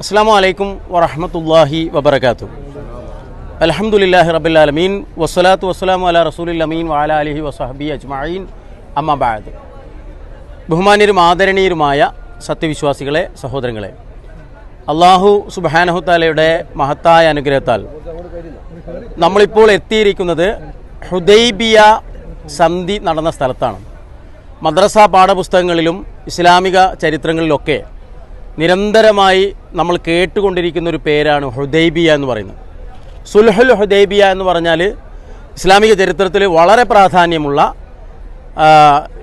അസ്സാം വലൈക്കും വറഹമത്തല്ലാഹി വബർക്കാത്തു അലഹമുല്ലാഹി റബുലാലമീൻ വസ്സലാത്തു വസ്സലാം അല റസൂലമീൻ വാല അലഹി വസഹബി അജ്മീൻ അമ്മബാദ് ബഹുമാന്യരും ആദരണീയരുമായ സത്യവിശ്വാസികളെ സഹോദരങ്ങളെ അള്ളാഹു സുബാനഹുത്താലയുടെ മഹത്തായ അനുഗ്രഹത്താൽ നമ്മളിപ്പോൾ എത്തിയിരിക്കുന്നത് ഹുദൈബിയ സന്ധി നടന്ന സ്ഥലത്താണ്. മദ്രസ പാഠപുസ്തകങ്ങളിലും ഇസ്ലാമിക ചരിത്രങ്ങളിലൊക്കെ നിരന്തരമായി നമ്മൾ കേട്ടുകൊണ്ടിരിക്കുന്ന ഒരു പേരാണ് ഹുദൈബിയ എന്ന് പറയുന്നത്. സുൽഹുൽ ഹുദൈബിയ എന്ന് പറഞ്ഞാൽ ഇസ്ലാമിക ചരിത്രത്തിൽ വളരെ പ്രാധാന്യമുള്ള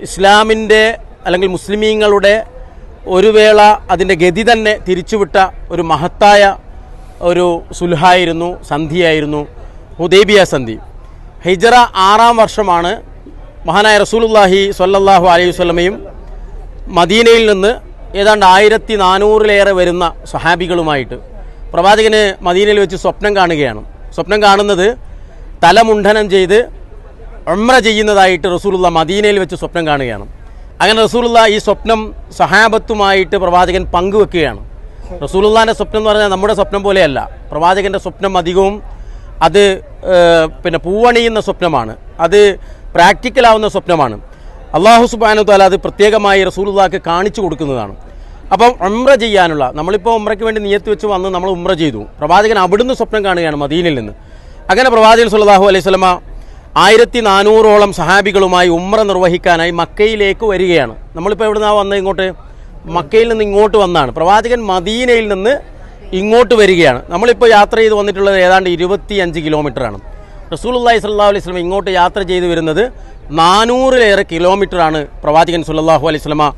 ഇസ്ലാമിന്റെ അല്ലെങ്കിൽ മുസ്ലിമീങ്ങളുടെ ഒരു വേള അതിന്റെ ഗതി തന്നെ തിരിച്ചുവിട്ട ഒരു മഹത്തായ ഒരു സുൽഹായിരുന്നു സന്ധിയായിരുന്നു ഹുദൈബിയ സന്ധി. ഹിജറ ആറാം വർഷമാണ് മഹാനായ റസൂലുല്ലാഹി സ്വല്ലല്ലാഹു അലൈഹി വസല്ലമയും മദീനയിൽ നിന്ന് ഏതാണ്ട് ആയിരത്തി നാനൂറിലേറെ വരുന്ന സ്വഹാബികളുമായിട്ട്. പ്രവാചകന് മദീനയിൽ വെച്ച് സ്വപ്നം കാണുകയാണ്. സ്വപ്നം കാണുന്നത് തലമുണ്ഠനം ചെയ്ത് ഉംറ ചെയ്യുന്നതായിട്ട് റസൂലുള്ള മദീനയിൽ വെച്ച് സ്വപ്നം കാണുകയാണ്. അങ്ങനെ റസൂലുള്ള ഈ സ്വപ്നം സഹാബത്തുമായിട്ട് പ്രവാചകൻ പങ്കുവെക്കുകയാണ്. റസൂലുള്ളാന്റെ സ്വപ്നം എന്ന് പറഞ്ഞാൽ നമ്മുടെ സ്വപ്നം പോലെയല്ല. പ്രവാചകന്റെ സ്വപ്നം അധികവും അത് പിന്നെ പൂവണിയുന്ന സ്വപ്നമാണ്. അത് പ്രാക്ടിക്കലാവുന്ന സ്വപ്നമാണ്. അള്ളാഹു സുബാനു താല അത് പ്രത്യേകമായി റസൂലുള്ളാക്ക് കാണിച്ചു കൊടുക്കുന്നതാണ്. അപ്പം ഉമ്ര ചെയ്യാനുള്ള നമ്മളിപ്പോൾ ഉമ്രയ്ക്ക് വേണ്ടി നിയത്ത് വെച്ച് വന്ന് നമ്മൾ ഉമ്ര ചെയ്തു. പ്രവാചകൻ അവിടുന്ന് സ്വപ്നം കാണുകയാണ് മദീനിൽ നിന്ന്. അങ്ങനെ പ്രവാചകൻ സുല്ലാഹു അലൈഹി സ്വലമ ആയിരത്തി നാനൂറോളം സഹാബികളുമായി ഉമ്ര നിർവഹിക്കാനായി മക്കയിലേക്ക് വരികയാണ്. നമ്മളിപ്പോൾ എവിടെ നിന്നാണ് വന്നത് ഇങ്ങോട്ട്? മക്കയിൽ നിന്ന് ഇങ്ങോട്ട് വന്നാണ്. പ്രവാചകൻ മദീനയിൽ നിന്ന് ഇങ്ങോട്ട് വരികയാണ്. നമ്മളിപ്പോൾ യാത്ര ചെയ്ത് വന്നിട്ടുള്ളത് ഏതാണ്ട് ഇരുപത്തി അഞ്ച് കിലോമീറ്ററാണ്. റസൂലുള്ളാഹി സല്ലാ അലൈഹി വസല്ലം ഇങ്ങോട്ട് യാത്ര ചെയ്ത് വരുന്നത് നാനൂറിലേറെ കിലോമീറ്ററാണ് പ്രവാചകൻ സുല്ലാഹു അലൈഹി സ്വലമ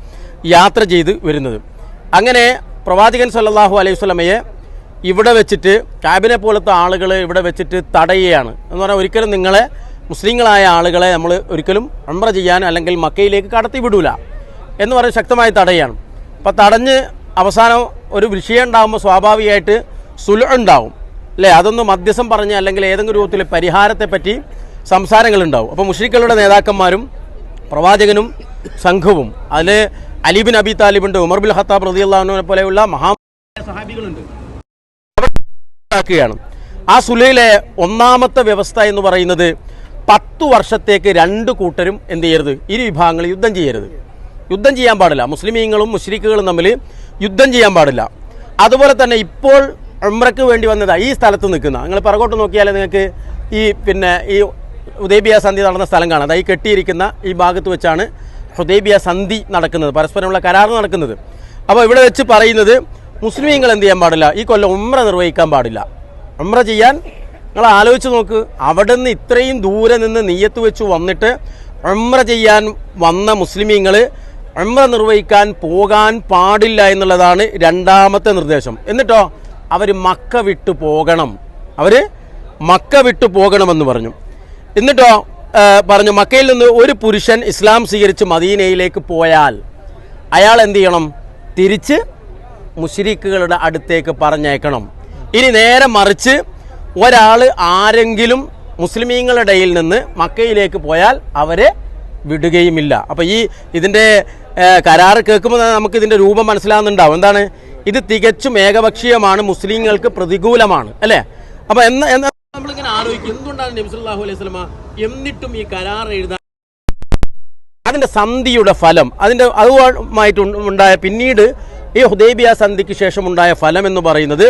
യാത്ര ചെയ്ത് വരുന്നത്. അങ്ങനെ പ്രവാചകൻ സല്ലാഹു അലൈഹി സ്വലമയെ ഇവിടെ വെച്ചിട്ട് ക്യാബിനെ പോലത്തെ ആളുകൾ ഇവിടെ വെച്ചിട്ട് തടയുകയാണ്. എന്ന് പറഞ്ഞാൽ ഒരിക്കലും നിങ്ങളെ മുസ്ലിങ്ങളായ ആളുകളെ നമ്മൾ ഒരിക്കലും ഉംറ ചെയ്യാൻ അല്ലെങ്കിൽ മക്കയിലേക്ക് കടത്തി വിടൂല എന്ന് പറഞ്ഞ് ശക്തമായി തടയുകയാണ്. അപ്പോൾ തടഞ്ഞ് അവസാനം ഒരു വിഷയം ഉണ്ടാകുമ്പോൾ സ്വാഭാവികമായിട്ട് സുല ഉണ്ടാവും. അല്ലേ? അതൊന്ന് മധ്യസ്ഥം പറഞ്ഞ് അല്ലെങ്കിൽ ഏതെങ്കിലും രൂപത്തിൽ പരിഹാരത്തെപ്പറ്റി സംസാരങ്ങളുണ്ടാവും അപ്പോൾ മുഷ്രിക്കളുടെ നേതാക്കന്മാരും പ്രവാചകനും സംഘവും അതിൽ അലിബിൻ അബി താലിബുണ്ട് ഉമർ ബിൻ ഖത്താബ് റളിയല്ലാഹുവിനെ പോലെയുള്ള മഹാ സഹാബികളുണ്ട്. ാക്കുകയാണ് ആ സുലയിലെ ഒന്നാമത്തെ വ്യവസ്ഥ എന്ന് പറയുന്നത് പത്തു വർഷത്തേക്ക് രണ്ട് കൂട്ടരും എന്ത് ചെയ്യരുത്? ഇരു വിഭാഗങ്ങൾ യുദ്ധം ചെയ്യരുത്. യുദ്ധം ചെയ്യാൻ പാടില്ല. മുസ്ലിമീങ്ങളും മുസ്ലിക്കുകളും തമ്മിൽ യുദ്ധം ചെയ്യാൻ പാടില്ല. അതുപോലെ തന്നെ ഇപ്പോൾ ഉംറയ്ക്ക് വേണ്ടി വന്നതാ ഈ സ്ഥലത്ത് നിൽക്കുന്ന. നിങ്ങൾ പിറകോട്ട് നോക്കിയാൽ നിങ്ങൾക്ക് ഈ പിന്നെ ഈ ഉദയബിയ സന്ധി നടന്ന സ്ഥലം കാണാം. ഈ കെട്ടിയിരിക്കുന്ന ഈ ഭാഗത്ത് വെച്ചാണ് ഹുദൈബിയ സന്ധി നടക്കുന്നത് പരസ്പരമുള്ള കരാർ നടക്കുന്നത്. അപ്പോൾ ഇവിടെ വെച്ച് പറയുന്നത് മുസ്ലിമീങ്ങൾ എന്ത് ചെയ്യാൻ പാടില്ല? ഈ കൊല്ലം ഉമ്ര നിർവഹിക്കാൻ പാടില്ല. ഉമ്ര ചെയ്യാൻ നിങ്ങൾ ആലോചിച്ച് നോക്ക്. അവിടെ നിന്ന് ഇത്രയും ദൂരെ നിന്ന് നെയ്യത്ത് വെച്ച് വന്നിട്ട് ഉമ്ര ചെയ്യാൻ വന്ന മുസ്ലിമീങ്ങൾ ഉമ്ര നിർവഹിക്കാൻ പോകാൻ പാടില്ല എന്നുള്ളതാണ് രണ്ടാമത്തെ നിർദ്ദേശം. എന്നിട്ടോ? അവർ മക്ക വിട്ടു പോകണം. അവർ മക്ക വിട്ടു പോകണമെന്ന് പറഞ്ഞു. എന്നിട്ടോ? പറഞ്ഞു മക്കയിൽ നിന്ന് ഒരു പുരുഷൻ ഇസ്ലാം സ്വീകരിച്ച് മദീനയിലേക്ക് പോയാൽ അയാൾ എന്ത് ചെയ്യണം? തിരിച്ച് മുഷിരിക്കുകളുടെ അടുത്തേക്ക് പറഞ്ഞേക്കണം ഇനി നേരെ മറിച്ച് ഒരാൾ ആരെങ്കിലും മുസ്ലിമീങ്ങളുടെ ഇടയിൽ നിന്ന് മക്കയിലേക്ക് പോയാൽ അവരെ വിടുകയുമില്ല. അപ്പോൾ ഈ ഇതിന്റെ കരാർ കേൾക്കുമ്പോൾ നമുക്ക് ഇതിന്റെ രൂപം മനസ്സിലാകുന്നുണ്ടാവും എന്താണ്? ഇത് തികച്ചും ഏകപക്ഷീയമാണ് മുസ്ലിങ്ങൾക്ക് പ്രതികൂലമാണ് അല്ലേ? അപ്പോൾ എന്ന ആലോചിക്കും എന്തുകൊണ്ടാണ് നബിസ്വല്ലാഹു അലൈഹി സ്വലമ എന്നിട്ടും ഈ കരാർ എഴുതാൻ അതിന്റെ സന്ധിയുടെ ഫലം അതിന്റെ അതുമായിട്ട് ഉണ്ട- ഉണ്ടായ പിന്നീട് ഈ ഹുദൈബിയ സന്ധിക്ക് ശേഷം ഉണ്ടായ ഫലം എന്ന് പറയുന്നത്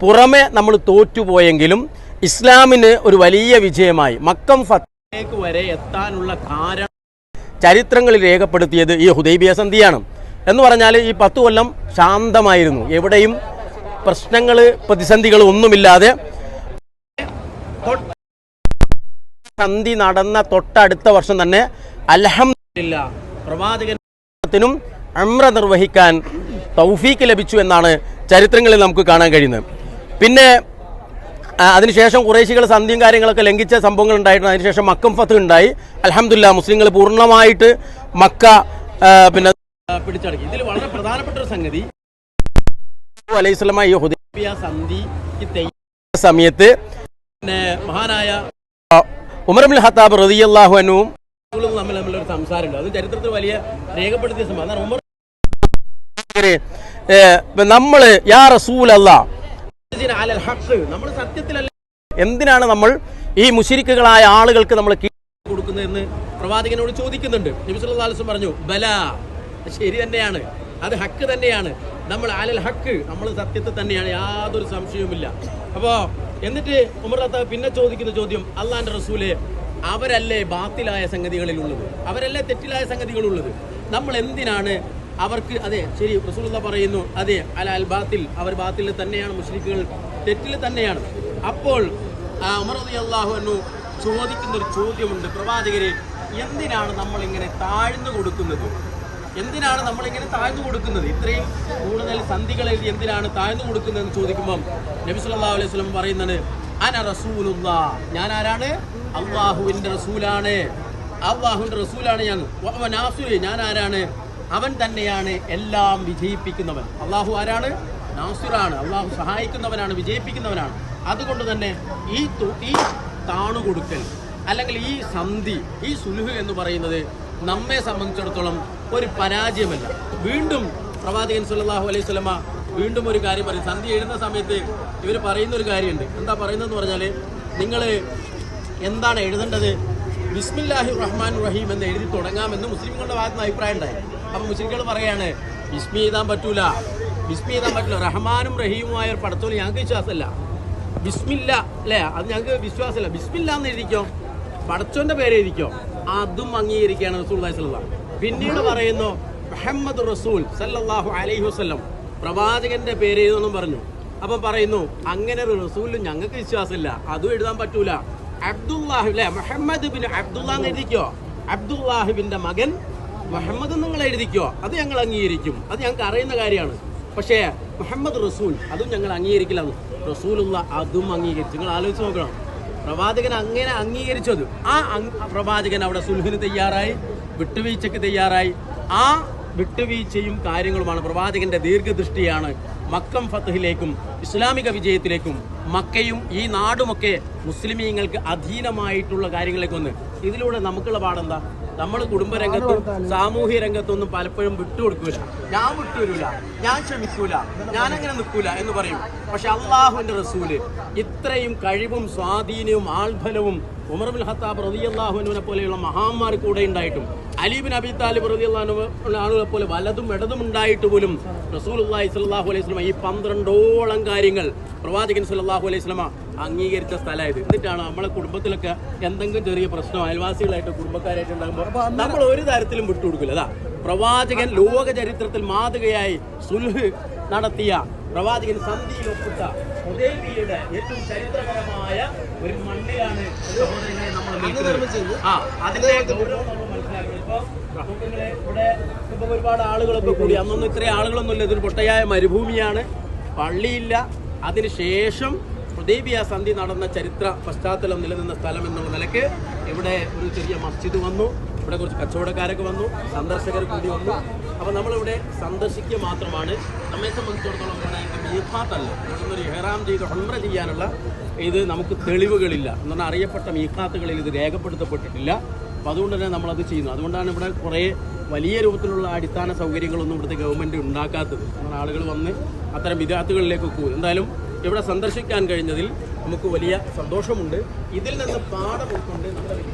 പുറമെ നമ്മൾ തോറ്റുപോയെങ്കിലും ഇസ്ലാമിന് ഒരു വലിയ വിജയമായി. മക്കം ഫത്തേക്ക് വരെ എത്താനുള്ള കാരണം ചരിത്രങ്ങളിൽ രേഖപ്പെടുത്തിയത് ഈ ഹുദൈബിയ സന്ധിയാണ്. എന്ന് പറഞ്ഞാൽ ഈ പത്തു കൊല്ലം ശാന്തമായിരുന്നു. എവിടെയും പ്രശ്നങ്ങൾ പ്രതിസന്ധികൾ ഒന്നുമില്ലാതെ സന്ധി നടന്ന തൊട്ടടുത്ത വർഷം തന്നെ അലഹമില്ല പ്രവാചകനും അമ്ര നിർവഹിക്കാൻ തൗഫീക്ക് ലഭിച്ചു എന്നാണ് ചരിത്രങ്ങളിൽ നമുക്ക് കാണാൻ കഴിയുന്നത്. പിന്നെ അതിനുശേഷം കുറേശികൾ സന്ധിയും കാര്യങ്ങളൊക്കെ ലംഘിച്ച സംഭവങ്ങൾ ഉണ്ടായിട്ടുണ്ട് അതിനുശേഷം മക്കം ഫത്ത് ഉണ്ടായി. അലഹമില്ല മുസ്ലിങ്ങൾ പൂർണമായിട്ട് മക്ക പിന്നെ പിടിച്ചടക്കി. ഇതിൽ വളരെ പ്രധാനപ്പെട്ട ഒരു സംഗതി അലൈഹി സ്വലമായി ഹുദൈബിയ സമയത്ത് പിന്നെ മഹാനായ ആ, ഉമർ റതിയല്ലാഹു അൻഹുവും തമ്മിൽ തമ്മിലൊരു സംസാരമുണ്ട്. അത് ചരിത്രത്തിൽ വലിയ രേഖപ്പെടുത്തിയ സംഭവം. അതാണ് ഉമർ നമ്മൾ യാ റസൂൽ അല്ല നമ്മൾ സത്യത്തിലല്ല എന്തിനാണ് നമ്മൾ ഈ മുഷിരിക്കുകളായ ആളുകൾക്ക് നമ്മൾ കൊടുക്കുന്നതെന്ന് പ്രവാചകനോട് ചോദിക്കുന്നുണ്ട്. നബി സല്ലല്ലാഹു അലൈഹി വസല്ലം പറഞ്ഞു ബല ശരി തന്നെയാണ്. അത് ഹക്ക് തന്നെയാണ്. നമ്മൾ ആലൽ ഹക്ക് നമ്മൾ സത്യത്തെ തന്നെയാണ് യാതൊരു സംശയവുമില്ല. അപ്പോൾ എന്നിട്ട് ഉമർ ഖത്താബ് പിന്നെ ചോദിക്കുന്ന ചോദ്യം അള്ളാന്റെ റസൂലെ അവരല്ലേ ബാത്തിലായ സംഗതികളിലുള്ളത്? അവരല്ലേ തെറ്റിലായ സംഗതികളുള്ളത്? നമ്മൾ എന്തിനാണ് അവർക്ക് അതെ ശരി റസൂലുള്ള പറയുന്നു അതെ അല അൽ ബാത്തിൽ അവർ ബാത്തിൽ തന്നെയാണ് മുസ്ലിക്കുകൾ തെറ്റിൽ തന്നെയാണ്. അപ്പോൾ ഉമർ റളിയല്ലാഹു അൻഹു ചോദിക്കുന്ന ഒരു ചോദ്യമുണ്ട് പ്രവാചകരെ എന്തിനാണ് നമ്മൾ ഇങ്ങനെ താഴ്ന്നു കൊടുക്കുന്നത്? എന്തിനാണ് നമ്മൾ ഇങ്ങനെ താഴ്ന്നു കൊടുക്കുന്നത്? ഇത്രയും കൂടുതൽ സന്ധികൾ എഴുതി എന്തിനാണ് താഴ്ന്നു കൊടുക്കുന്നതെന്ന് ചോദിക്കുമ്പം നബി സല്ലല്ലാഹു അലൈഹി സ്വലം പറയുന്നത് അന റസൂലുള്ള. ഞാൻ ആരാണ്? അള്ളാഹുവിന്റെ റസൂലാണ്. അള്ളാഹുവിന്റെ റസൂലാണ് ഞാൻ. നാസുരി ഞാൻ ആരാണ്? അവൻ തന്നെയാണ് എല്ലാം വിജയിപ്പിക്കുന്നവൻ. അള്ളാഹു ആരാണ്? നാസുറാണ്. അള്ളാഹു സഹായിക്കുന്നവനാണ് വിജയിപ്പിക്കുന്നവനാണ്. അതുകൊണ്ട് തന്നെ ഈ ഈ താണുകൊടുക്കൽ അല്ലെങ്കിൽ ഈ സന്ധി ഈ സുലുഹ് എന്ന് പറയുന്നത് നമ്മെ സംബന്ധിച്ചിടത്തോളം ഒരു പരാജയമല്ല. വീണ്ടും പ്രവാചകൻ സുല്ലാഹു അലൈഹി സ്വലമ വീണ്ടും ഒരു കാര്യം പറയും. സന്ധി എഴുതുന്ന സമയത്ത് ഇവർ പറയുന്ന ഒരു കാര്യമുണ്ട്. എന്താ പറയുന്നതെന്ന് പറഞ്ഞാൽ നിങ്ങൾ എന്താണ് എഴുതേണ്ടത്? ബിസ്മില്ലാഹി റഹ്മാൻ റഹീം എന്ന് എഴുതി തുടങ്ങാമെന്ന് മുസ്ലിങ്ങളുടെ ഭാഗത്ത് നിന്ന് അഭിപ്രായം ഉണ്ടായി. അപ്പം മുസ്ലിങ്ങൾ പറയാണ് ബിസ്മി എഴുതാൻ പറ്റൂല. ബിസ്മി എഴുതാൻ പറ്റില്ല റഹ്മാനും റഹീമുമായ ഒരു പടത്തോളം ഞങ്ങൾക്ക് വിശ്വാസമല്ല. ബിസ്മില്ല അല്ലേ? അത് ഞങ്ങൾക്ക് വിശ്വാസമില്ല. ബിസ്മില്ല എന്ന് എഴുതിക്കോ? പടച്ചോന്റെ പേര് എഴുതിക്കോ? അതും അംഗീകരിക്കുകയാണ് റസൂൽ പിന്നീട് പറയുന്നു മുഹമ്മദ് റസൂൽ സല്ലാഹു അലൈഹി വസ്ലം പ്രവാചകന്റെ പേര് എഴുതണം പറഞ്ഞു. അപ്പം പറയുന്നു അങ്ങനെ ഒരു റസൂൽ ഞങ്ങൾക്ക് വിശ്വാസമില്ല അതും എഴുതാൻ പറ്റൂല. അബ്ദുല്ലാഹി മുഹമ്മദ് ബിൻ അബ്ദുല്ലാ എന്ന് എഴുതിക്കോ? അബ്ദുല്ലാഹിബിന്റെ മകൻ മുഹമ്മദ് നിങ്ങൾ എഴുതിക്കോ? അത് ഞങ്ങൾ അംഗീകരിക്കും. അത് ഞങ്ങൾക്ക് അറിയുന്ന കാര്യമാണ്. പക്ഷേ മുഹമ്മദ് റസൂൽ അതും ഞങ്ങൾ അംഗീകരിക്കില്ല റസൂലുള്ള അതും അംഗീകരിച്ചു നിങ്ങൾ ആലോചിച്ച് നോക്കണം. പ്രവാചകൻ അങ്ങനെ അംഗീകരിച്ചത്. ആ പ്രവാചകൻ അവിടെ സുൽഹിന് തയ്യാറായി വിട്ടുവീഴ്ചയ്ക്ക് തയ്യാറായി. ആ വിട്ടുവീഴ്ചയും കാര്യങ്ങളുമാണ് പ്രവാചകന്റെ ദീർഘദൃഷ്ടിയാണ് മക്കം ഫത്തഹിലേക്കും ഇസ്ലാമിക വിജയത്തിലേക്കും മക്കയും ഈ നാടുമൊക്കെ മുസ്ലിമീങ്ങൾക്ക് അധീനമായിട്ടുള്ള കാര്യങ്ങളിലേക്ക് വന്ന്. ഇതിലൂടെ നമുക്കുള്ള പാടെന്താ നമ്മൾ കുടുംബരംഗത്തും സാമൂഹ്യ രംഗത്തൊന്നും പലപ്പോഴും വിട്ടുകൊടുക്കൂല. ഞാൻ വിട്ടുവരൂല. ഞാൻ ക്ഷമിക്കൂല. ഞാൻ അങ്ങനെ നിൽക്കൂല എന്ന് പറയും. പക്ഷെ അള്ളാഹുവിന്റെ റസൂൽ ഇത്രയും കഴിവും സ്വാധീനവും ആൾഫലവും ഉമർ ബിൻ ഖത്താബ് റളിയല്ലാഹുവിനെ പോലെയുള്ള മഹാന്മാർ കൂടെ ഉണ്ടായിട്ടും അലീബിൻ അബി താലിബ് ആളുകളെ പോലെ വലതും ഇടതും ഉണ്ടായിട്ട് പോലും റസൂൽ അള്ളാഹി സ്വല്ലല്ലാഹു അലൈഹി വസല്ലം ഈ പന്ത്രണ്ടോളം കാര്യങ്ങൾ പ്രവാചകൻ സുല്ലാഹു അലൈഹി വസല്ലമ അംഗീകരിച്ച സ്ഥലമായത്. എന്നിട്ടാണ് നമ്മളെ കുടുംബത്തിലൊക്കെ എന്തെങ്കിലും ചെറിയ പ്രശ്നം അയൽവാസികളായിട്ട് കുടുംബക്കാരായിട്ട് ഉണ്ടാകുമ്പോൾ നമ്മൾ ഒരു തരത്തിലും വിട്ടുകൊടുക്കില്ല. അതാ പ്രവാചകൻ ലോക ചരിത്രത്തിൽ മാതൃകയായി സുൽഹ് നടത്തിയ പ്രവാചകൻ സന്ധിയിൽ ഒപ്പിട്ട ഏറ്റവും ചരിത്രപരമായ ഒരു മണ്ണിലാണ് നമ്മൾ. ആ അതിന്റെ ഗൗരവം നമ്മൾ മനസ്സിലാക്കണം ഇപ്പൊ സുഹൃത്തുക്കളെ, ഇവിടെ ഇപ്പൊ ഒരുപാട് ആളുകളൊക്കെ കൂടി അന്നൊന്നും ഇത്രയും ആളുകളൊന്നുമില്ല ഇതൊരു പൊട്ടയായ മരുഭൂമിയാണ്. പള്ളിയില്ല. അതിനുശേഷം ഹുദൈബിയ സന്ധി നടന്ന ചരിത്ര പശ്ചാത്തലം നിലനിന്ന സ്ഥലം എന്നുള്ള നിലയ്ക്ക് ഇവിടെ ഒരു ചെറിയ മസ്ജിദ് വന്നു. ഇവിടെ കുറച്ച് കച്ചവടക്കാരൊക്കെ വന്നു. സന്ദർശകർ കൂടി വന്നു. അപ്പോൾ നമ്മളിവിടെ സന്ദർശിക്കുക മാത്രമാണ്. നമ്മെ സംബന്ധിച്ചിടത്തോളം മീഖാത്തല്ല. ഒരു ഹെറാം ചെയ്ത് ഹംറ ചെയ്യാനുള്ള ഇത് നമുക്ക് തെളിവുകളില്ല. എന്ന് പറഞ്ഞാൽ അറിയപ്പെട്ട മീഖാത്തുകളിൽ ഇത് രേഖപ്പെടുത്തപ്പെട്ടിട്ടില്ല. അപ്പോൾ അതുകൊണ്ട് തന്നെ നമ്മളത് ചെയ്യുന്നു. അതുകൊണ്ടാണ് ഇവിടെ കുറേ വലിയ രൂപത്തിലുള്ള അടിസ്ഥാന സൗകര്യങ്ങളൊന്നും ഇവിടുത്തെ ഗവൺമെന്റ് ഉണ്ടാക്കാത്തത്. ആളുകൾ വന്ന് അത്തരം വിദ്യാർത്ഥികളിലേക്ക് പോകും എന്തായാലും ഇവിടെ സന്ദർശിക്കാൻ കഴിഞ്ഞതിൽ നമുക്ക് വലിയ സന്തോഷമുണ്ട്. ഇതിൽ നിന്ന് പാഠം ഉൾക്കൊണ്ട് നമ്മുടെ